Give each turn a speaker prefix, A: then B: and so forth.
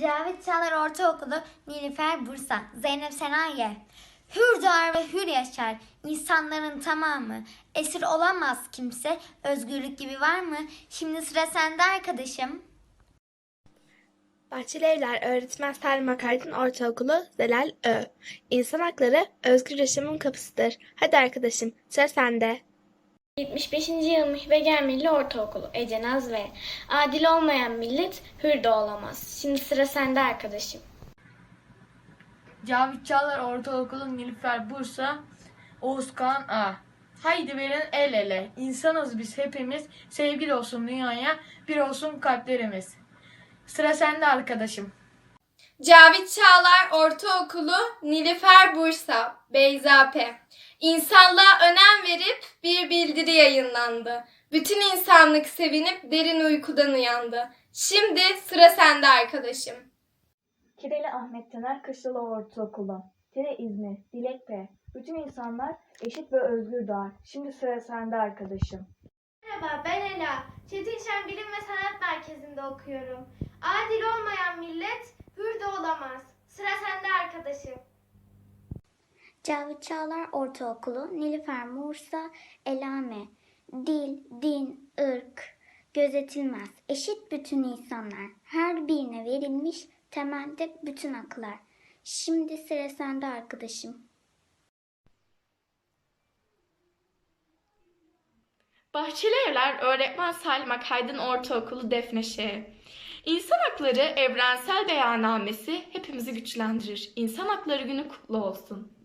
A: Cavit Çağlar Ortaokulu, Nilüfer Bursa, Zeynep Senaye. Hür doğar ve hür yaşar insanların tamamı. Esir olamaz kimse, özgürlük gibi var mı? Şimdi sıra sende arkadaşım.
B: Bahçeli Evler Öğretmen Salim Akaydın Ortaokulu Zelal Ö. İnsan hakları özgür yaşamın kapısıdır. Hadi arkadaşım sıra sende.
C: 75. yıl Mihve Germilli Ortaokulu Ece ve Adil olmayan millet hür de olamaz. Şimdi sıra sende arkadaşım.
D: Cavit Çağlar Ortaokulu Nilüfer Bursa Oğuzkan A. Haydi verin el ele. İnsanız biz hepimiz. Sevgili olsun dünyaya. Bir olsun kalplerimiz. Sıra sende arkadaşım.
E: Cavit Çağlar Ortaokulu Nilüfer Bursa Beyza P. İnsanlığa önem verip bir bildiri yayınlandı. Bütün insanlık sevinip derin uykudan uyandı. Şimdi sıra sende arkadaşım.
F: Kireli Ahmet Taner Kışlalı Ortaokulu. Tire İzmir, Dilek P. Bütün insanlar eşit ve özgür doğar. Şimdi sıra sende arkadaşım.
G: Merhaba ben Ela. Çetinşen Bilim ve Sanat Merkezi'nde okuyorum. Adil olmayan millet hür de olamaz. Sıra sende arkadaşım.
A: Cavit Çağlar Ortaokulu, Nilüfer Mursa, Elame. Dil, din, ırk gözetilmez. Eşit bütün insanlar. Her birine verilmiş temelde bütün haklar. Şimdi sıra sende arkadaşım.
H: Bahçeli Evler Öğretmen Salim Akaydın Ortaokulu Defne Ş. İnsan Hakları Evrensel Beyannamesi hepimizi güçlendirir. İnsan Hakları Günü kutlu olsun.